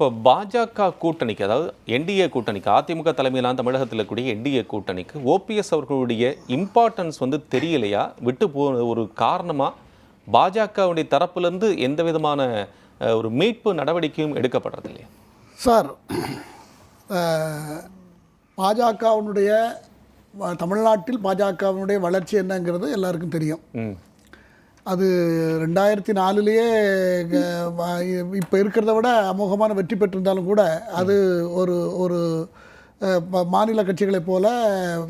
இப்போ பாஜக கூட்டணிக்கு அதாவது என்டிஏ கூட்டணிக்கு அதிமுக தலைமையிலான தமிழகத்தில் இருக்கக்கூடிய என்டிஏ கூட்டணிக்கு ஓபிஎஸ் அவர்களுடைய இம்பார்ட்டன்ஸ் வந்து தெரியலையா? விட்டு போ ஒரு காரணமாக பாஜகவுடைய தரப்பிலிருந்து எந்த விதமான ஒரு மீட்பு நடவடிக்கையும் எடுக்கப்படுறது இல்லையா சார் பாஜகவினுடைய தமிழ்நாட்டில் பாஜகவினுடைய வளர்ச்சி என்னங்கிறது எல்லாருக்கும் தெரியும். அது ரெண்டாயிரத்தி நாலுலேயே இப்போ இருக்கிறத விட அமோகமான வெற்றி பெற்றிருந்தாலும் கூட அது ஒரு ஒரு மாநில கட்சிகளைப் போல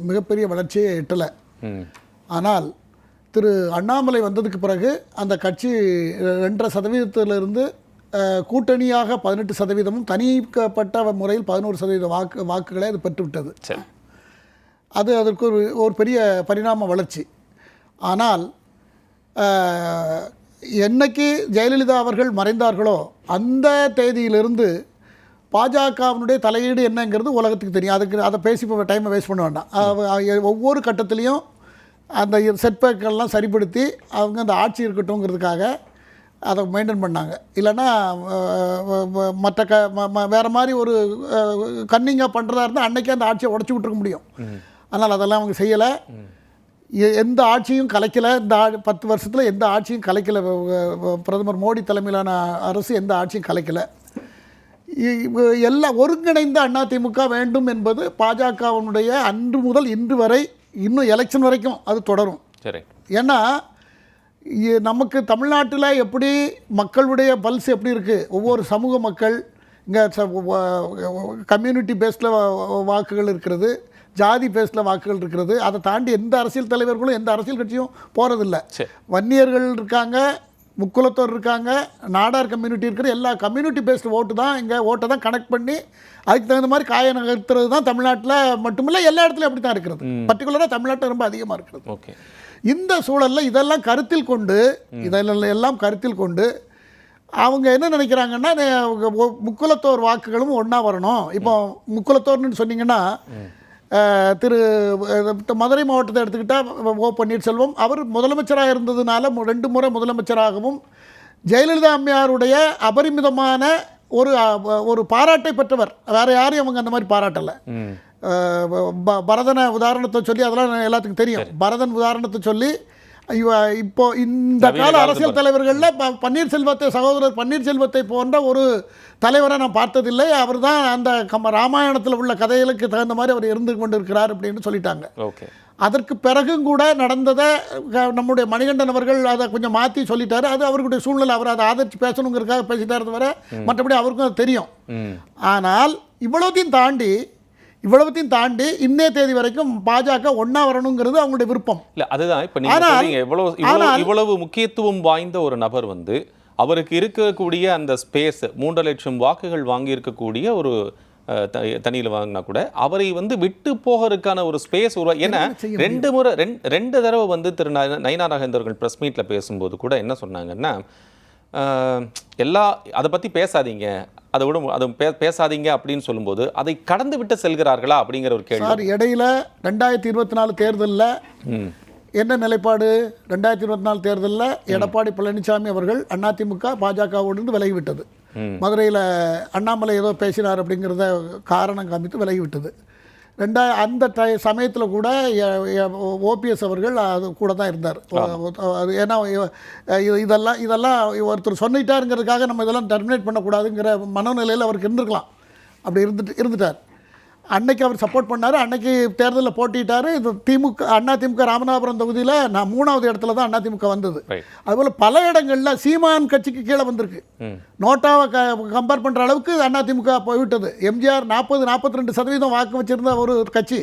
மிகப்பெரிய வளர்ச்சியை எட்டலை. ஆனால் திரு அண்ணாமலை வந்ததுக்கு பிறகு அந்த கட்சி ரெண்டரை சதவீதத்திலிருந்து கூட்டணியாக பதினெட்டு சதவீதமும் தனிக்கப்பட்ட முறையில் பதினோரு சதவீத வாக்கு வாக்குகளை அது பெற்றுவிட்டது. அது அதற்கு ஒரு ஒரு பெரிய பரிணாம வளர்ச்சி. ஆனால் என்னைக்கு ஜெயலலிதா அவர்கள் மறைந்தார்களோ அந்த தேதியிலிருந்து பாஜகவினுடைய தலையீடு என்னங்கிறது உலகத்துக்கு தெரியும். அதுக்கு அதை பேசி டைமை வேஸ்ட் பண்ண வேண்டாம். ஒவ்வொரு கட்டத்திலையும் அந்த செட்பேக்கெல்லாம் சரிப்படுத்தி அவங்க அந்த ஆட்சி இருக்கட்டும்ங்கிறதுக்காக அதை மெயின்டைன் பண்ணாங்க. இல்லைன்னா மற்ற க வேற மாதிரி ஒரு கன்னிங்காக பண்ணுறதா இருந்தால் அன்னைக்கே அந்த ஆட்சியை உடச்சி விட்டுருக்க முடியும். ஆனால் அதெல்லாம் அவங்க செய்யலை. எந்த ஆட்சியும் கலைக்கலை. இந்த பத்து வருஷத்தில் எந்த ஆட்சியும் கலைக்கலை. பிரதமர் மோடி தலைமையிலான அரசு எந்த ஆட்சியும் கலைக்கலை. இ- இவ- எல்லா ஒருங்கிணைந்த அதிமுக வேண்டும் என்பது பாஜகவினுடைய அன்று முதல் இன்று வரை இன்னும் எலெக்ஷன் வரைக்கும் அது தொடரும். சரி. ஏன்னா நமக்கு தமிழ்நாட்டில் எப்படி மக்களுடைய பல்ஸ் எப்படி இருக்குது ஒவ்வொரு சமூக மக்கள் இங்கே கம்யூனிட்டி பேஸில் வாக்குகள் இருக்கிறது. ஜாதி பேஸில் வாக்குகள் இருக்கிறது. அதை தாண்டி எந்த அரசியல் தலைவர்களும் எந்த அரசியல் கட்சியும் போகிறதில்ல வன்னியர்கள் இருக்காங்க முக்குலத்தோர் இருக்காங்க நாடார் கம்யூனிட்டி இருக்கிற எல்லா கம்யூனிட்டி பேஸ்டு ஓட்டு தான் இங்கே ஓட்டை தான் கனெக்ட் பண்ணி அதுக்கு தகுந்த மாதிரி காய நகர்த்துறது தான் தமிழ்நாட்டில் மட்டுமில்ல எல்லா இடத்துலையும் அப்படி தான் இருக்கிறது பர்டிகுலராக தமிழ்நாட்டில் ரொம்ப அதிகமாக இருக்கிறது. ஓகே. இந்த சூழலில் இதெல்லாம் கருத்தில் கொண்டு இதெல்லாம் எல்லாம் கருத்தில் கொண்டு அவங்க என்ன நினைக்கிறாங்கன்னா முக்குலத்தோர் வாக்குகளும் ஒன்றா வரணும். இப்போ முக்குலத்தோர்னு சொன்னீங்கன்னா திரு மதுரை மாவட்டத்தை எடுத்துக்கிட்டால் ஓ பன்னீர்செல்வம். அவர் முதலமைச்சராக இருந்ததுனால ரெண்டு முறை முதலமைச்சராகவும் ஜெயலலிதா அம்மையாருடைய அபரிமிதமான ஒரு ஒரு பாராட்டை பெற்றவர். வேறு யாரையும் அவங்க அந்த மாதிரி பாராட்டலை. பரதனை உதாரணத்தை சொல்லி அதெல்லாம் எல்லாத்துக்கும் தெரியும். பரதன் உதாரணத்தை சொல்லி இப்போ இந்த கால அரசியல் தலைவர்களில் ப- பன்னீர்செல்வத்தை சகோதரர் பன்னீர்செல்வத்தை போன்ற ஒரு தலைவரை நான் பார்த்ததில்லை. அவர் தான் அந்த கம ராமாயணத்தில் உள்ள கதைகளுக்கு தகுந்த மாதிரி அவர் இருந்து கொண்டிருக்கிறார் அப்படின்னு சொல்லிட்டாங்க. ஓகே. அதற்கு பிறகும் கூட நடந்ததை க- நம்முடைய மணிகண்டன் அவர்கள் அதை கொஞ்சம் மாற்றி சொல்லிட்டாரு. அது அவருடைய சூழ்நிலை. அவர் அதை ஆதரித்து பேசணுங்கிறதுக்காக பேசிட்டாரு தவிர மற்றபடி அவருக்கும் அது தெரியும். ஆனால் இவ்வளவுத்தையும் தாண்டி இவ்வளவுத்தையும் தாண்டி இன்னே தேதி வரைக்கும் பாஜக ஒன்றா வரணுங்கிறது அவங்களுடைய விருப்பம். இல்ல அதுதான். இப்ப நீங்க இவ்வளவு இவ்வளவு முக்கியத்துவம் வாய்ந்த ஒரு நபர் வந்து அவருக்கு இருக்கக்கூடிய அந்த ஸ்பேஸ் மூன்று லட்சம் வாக்குகள் வாங்கி இருக்கக்கூடிய ஒரு தனியில் வாங்கினா கூட அவரை வந்து விட்டு போகிறதுக்கான ஒரு ஸ்பேஸ் உருவா ஏன்னா ரெண்டு முறை ரெண்டு தடவை வந்து திரு நய- நயினா நாகேந்திரர்கள் ப்ரெஸ் மீட்ல பேசும்போது கூட என்ன சொன்னாங்கன்னா எல்லா அதை பத்தி பேசாதீங்க. அதை விட அதை பே- பேசாதீங்க அப்படின்னு சொல்லும்போது அதை கடந்து விட்டு செல்கிறார்களா அப்படிங்கிற ஒரு கேள்வி. சார் இடையில ரெண்டாயிரத்தி இருபத்தி நாலு தேர்தலில் என்ன நிலைப்பாடு? ரெண்டாயிரத்தி இருபத்தி நாலு தேர்தலில் எடப்பாடி பழனிசாமி அவர்கள் அதிமுக பாஜகவோடு விலகிவிட்டது. மதுரையில் அண்ணாமலை ஏதோ பேசினார் அப்படிங்கிறத காரணம் காமித்து விலகிவிட்டது. ரெண்டா அந்த டை சமயத்தில் கூட ஓபிஎஸ் அவர்கள் அது கூட தான் இருந்தார். அது ஏன்னா இதெல்லாம் இதெல்லாம் ஒருத்தர் சொல்லிட்டாருங்கிறதுக்காக நம்ம இதெல்லாம் டெர்மினேட் பண்ணக்கூடாதுங்கிற மனநிலையில் அவருக்கு இருந்திருக்கலாம். அப்படி இருந்துட்டு இருந்துட்டார். அன்னைக்கு அவர் சப்போர்ட் பண்ணார். அன்னைக்கு தேர்தலில் போட்டிட்டார் இது திமுக அண்ணா திமுக ராமநாதபுரம் தொகுதியில் நான் மூணாவது இடத்துல தான் அண்ணா திமுக வந்தது. அதுபோல் பல இடங்களில் சீமான் கட்சிக்கு கீழே வந்திருக்கு. நோட்டாவை க கம்பேர் பண்ணுற அளவுக்கு அதிமுக போய்விட்டது. எம்ஜிஆர் நாற்பது நாற்பத்தி ரெண்டு சதவீதம் வாக்கு வச்சிருந்த ஒரு கட்சி.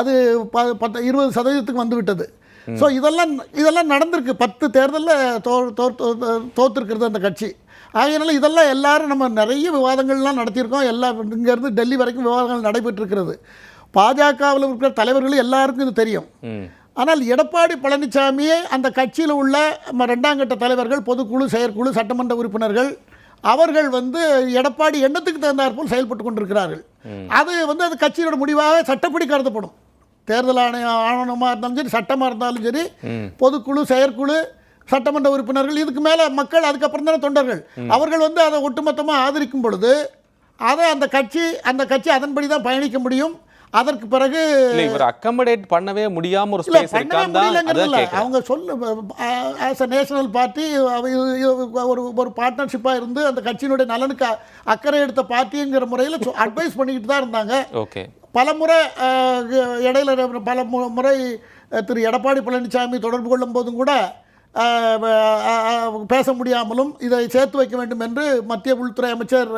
அது ப பத்து இருபது சதவீதத்துக்கு வந்து விட்டது ஸோ இதெல்லாம் இதெல்லாம் நடந்திருக்கு. பத்து தேர்தலில் தோ தோற்று தோற்றுருக்கிறது அந்த கட்சி. ஆகையினால இதெல்லாம் எல்லாரும் நம்ம நிறைய விவாதங்கள்லாம் நடத்தியிருக்கோம். எல்லா இங்கேருந்து டெல்லி வரைக்கும் விவாதங்கள் நடைபெற்றிருக்கிறது. பாஜகவில் இருக்கிற தலைவர்கள் எல்லாருக்கும் இது தெரியும். ஆனால் எடப்பாடி பழனிசாமியே அந்த கட்சியில் உள்ள ம- ரெண்டாம் கட்ட தலைவர்கள் பொதுக்குழு செயற்குழு சட்டமன்ற உறுப்பினர்கள் அவர்கள் வந்து எடப்பாடி எண்ணத்துக்கு தகுந்தாற்போல் செயல்பட்டு கொண்டிருக்கிறார்கள். அது வந்து அது கட்சியோட முடிவாக சட்டப்படி கருதப்படும். தேர்தல் ஆணைய ஆவணமாக இருந்தாலும் சரி சட்டமாக இருந்தாலும் சரி பொதுக்குழு செயற்குழு சட்டமன்ற உறுப்பினர்கள் இதுக்கு மேலே மக்கள் அதுக்கப்புறம் தானே தொண்டர்கள். அவர்கள் வந்து அதை ஒட்டுமொத்தமாக ஆதரிக்கும் பொழுது அதை அந்த கட்சி அந்த கட்சி அதன்படி தான் பயணிக்க முடியும். அதற்கு பிறகு இவர் அக்கமடேட் பண்ணவே முடியாம ஒரு ஸ்பேஸ். அவங்க சொல்ல ஆஸ் அ நேஷனல் பார்ட்டி ஒரு ஒரு பார்ட்னர்ஷிப்பாக இருந்து அந்த கட்சியினுடைய நலனுக்கு அக்கறை எடுத்த பார்ட்டிங்கிற முறையில் அட்வைஸ் பண்ணிக்கிட்டு தான் இருந்தாங்க ஓகே பல முறை இடையில பல முறை திரு எடப்பாடி பழனிசாமி தொடர்பு கொள்ளும் போதும் கூட பேச முடியாமலும் இதை சேர்த்து வைக்க வேண்டும் என்று மத்திய உள்துறை அமைச்சர்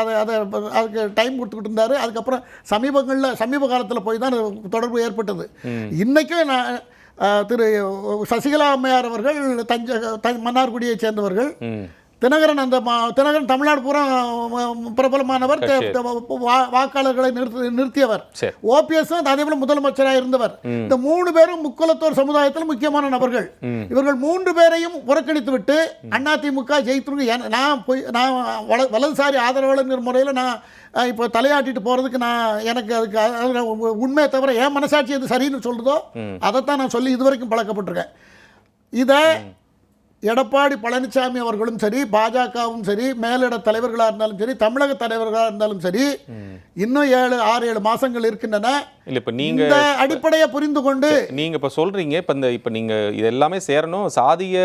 அதை அதை அதுக்கு டைம் கொடுத்துக்கிட்டு இருந்தார். அதுக்கப்புறம் சமீபங்களில் சமீப காலத்தில் போய் தான் தொடர்பு ஏற்பட்டது. இன்றைக்கும் நான் திரு சசிகலா அம்மையார் அவர்கள் தஞ்சை மன்னார்குடியைச் சேர்ந்தவர்கள். தினகரன் அந்த தினகரன் தமிழ்நாடு பூரா பிரபலமானவர். வாக்காளர்களை நிறுத்தி நிறுத்தியவர். ஓபிஎஸ் அதே போல முதலமைச்சராக இருந்தவர். இந்த மூணு பேரும் முக்குலத்தோர் சமுதாயத்தில் முக்கியமான நபர்கள். இவர்கள் மூன்று பேரையும் புறக்கணித்து விட்டு அதிமுக ஜெயித்து நான் போய் நான் வல- வலதுசாரி ஆதரவாளர் முறையில் நான் இப்போ தலையாட்டிட்டு போகிறதுக்கு நான் எனக்கு அதுக்கு உண்மையை தவிர என் மனசாட்சி எது சரின்னு சொல்லுதோ அதைத்தான் நான் சொல்லி இதுவரைக்கும் பழக்கப்பட்டிருக்கேன். இதை எடப்பாடி பழனிசாமி அவர்களும் சரி பாஜகவும் சரி மேலிட தலைவர்களாக இருந்தாலும் சரி தமிழக தலைவர்களாக இருந்தாலும் சரி இன்னும் ஏழு ஆறு ஏழு மாசங்கள் இருக்கின்றன. இல்ல இப்ப நீங்க இந்த அடிப்படையை புரிந்து கொண்டு நீங்க இப்ப சொல்றீங்க இப்ப இந்த இப்ப நீங்க இது எல்லாமே சேரணும் சாதிய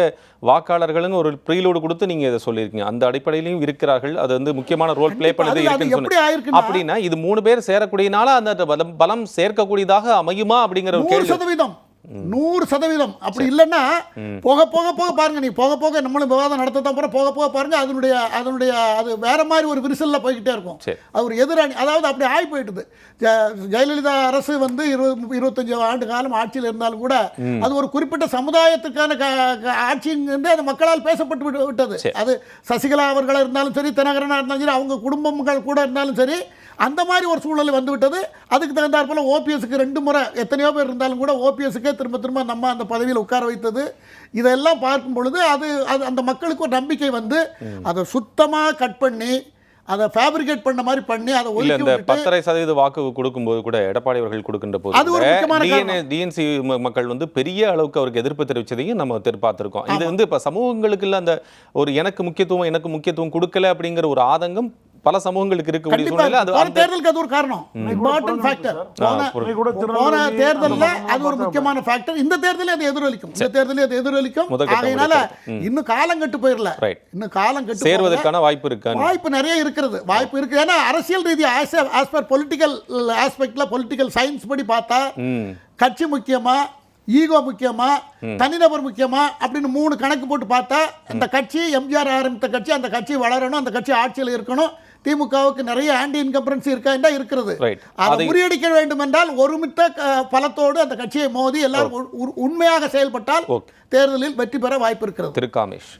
வாக்காளர்களுங்க ஒரு ப்ரீலோடு கொடுத்து நீங்க இதை சொல்லியிருக்கீங்க. அந்த அடிப்படையிலையும் இருக்கிறார்கள் அது வந்து முக்கியமான ரோல் ப்ளே. பண்ணது இருக்குன்னு அப்படின்னா இது மூணு பேர் சேரக்கூடியனால அந்த பலம் சேர்க்கக்கூடியதாக அமையுமா அப்படிங்கிற ஒரு சதவீதம். நூறு சதவீதம். அப்படி இல்லைன்னா போக போக போக பாருங்க நீ போக போக நம்மளும் விவாதம் நடத்தத்தான் போற போக போக பாருங்க அதனுடைய அதனுடைய அது வேற மாதிரி ஒரு விரிசல்ல போய்கிட்டே இருக்கும். அது ஒரு எதிரணி அதாவது அப்படி ஆகி போயிட்டுது. ஜெயலலிதா அரசு வந்து இருபது இருபத்தஞ்சு ஆண்டு காலம் ஆட்சியில் இருந்தாலும் கூட அது ஒரு குறிப்பிட்ட சமுதாயத்துக்கான ஆட்சிங்கிறது அது மக்களால் பேசப்பட்டு விட்டு- விட்டது. அது சசிகலா அவர்களாக இருந்தாலும் சரி தினகரனாக இருந்தாலும் சரி அவங்க குடும்பங்கள் கூட இருந்தாலும் சரி அந்த மாதிரி ஒரு சூழ்நிலை வந்து விட்டது அதுக்கு தகுந்தாற் போல ஓபிஎஸ்க்கு ரெண்டு முறை எத்தனையோ பேர் இருந்தாலும் கூட ஓபிஎஸ்க்கே திரும்ப திரும்ப நம்ம அந்த பதவியில் உட்கார வைத்தது. இதெல்லாம் பார்க்கும் பொழுது அது அது அந்த மக்களுக்கு ஒரு நம்பிக்கை வந்து அதை சுத்தமாக கட் பண்ணி அதை ஃபேப்ரிகேட் பண்ண மாதிரி பண்ணி அதை ஒதுக்கி இந்த பத்தரை சதவீத வாக்கு கொடுக்கும்போது கூட எடப்பாடி அவர்கள் கொடுக்கின்ற அது ஒரு முக்கியமான போது டிஎன்சி மக்கள் வந்து பெரிய அளவுக்கு அவருக்கு எதிர்ப்பு தெரிவிச்சதையும் நம்ம எதிர்பார்த்திருக்கோம் இது வந்து இப்ப சமூகங்களுக்கு இல்ல அந்த ஒரு எனக்கு முக்கியத்துவம் எனக்கு முக்கியத்துவம் கொடுக்கல அப்படிங்கிற ஒரு ஆதங்கம் பல சமூகங்களுக்கு இருக்கக்கூடிய கண்டிப்பா சூழ்நிலை அது அந்த தேர்தலுக்கு அது ஒரு காரணம். இம்பார்ட்டன்ட் ஃபேக்டர் போன தேர்தலில் அந்த அது ஒரு முக்கியமான ஃபேக்டர் இந்த தேர்தலில் அது எதிரொலிக்கும். இந்த தேர்தலில் அது எதிரொலிக்கும். முடிவு. இன்னும் காலம் கெட்டு போயிடல. இன்னும் காலம் கெட்டு. சேர்வதற்கான வாய்ப்பு இருக்கான்னு. வாய்ப்பு நிறைய இருக்கிறது. வாய்ப்பு இருக்கு. ஏன்னா அரசியல் ரீதி ஆஸ் ஆஸ் பர் பொலிட்டிக்கல் ஆஸ்பெக்ட்ல பொலிட்டிக்கல் சயின்ஸ் படி பார்த்தா கட்சி முக்கியமா ஈகோ முக்கியமா தனிநபர் முக்கியமா அப்படின்னு மூணு கணக்கு போட்டு பார்த்தா இந்த கட்சி எம்ஜிஆர் ஆரம்பித்த கட்சி அந்த கட்சி வளரணும் அந்த கட்சி ஆட்சியில் இருக்கணும். திமுகவுக்கு நிறைய ஆன்டி இன்கம்பரன்சி இருக்கா இருக்கிறது Right. அதை முறியடிக்க வேண்டும் என்றால் ஒருமித்த பலத்தோடு அந்த கட்சியை மோதி எல்லாரும் உண்மையாக செயல்பட்டால். தேர்தலில் வெற்றி பெற வாய்ப்பு இருக்கிறது திரு காமேஷ்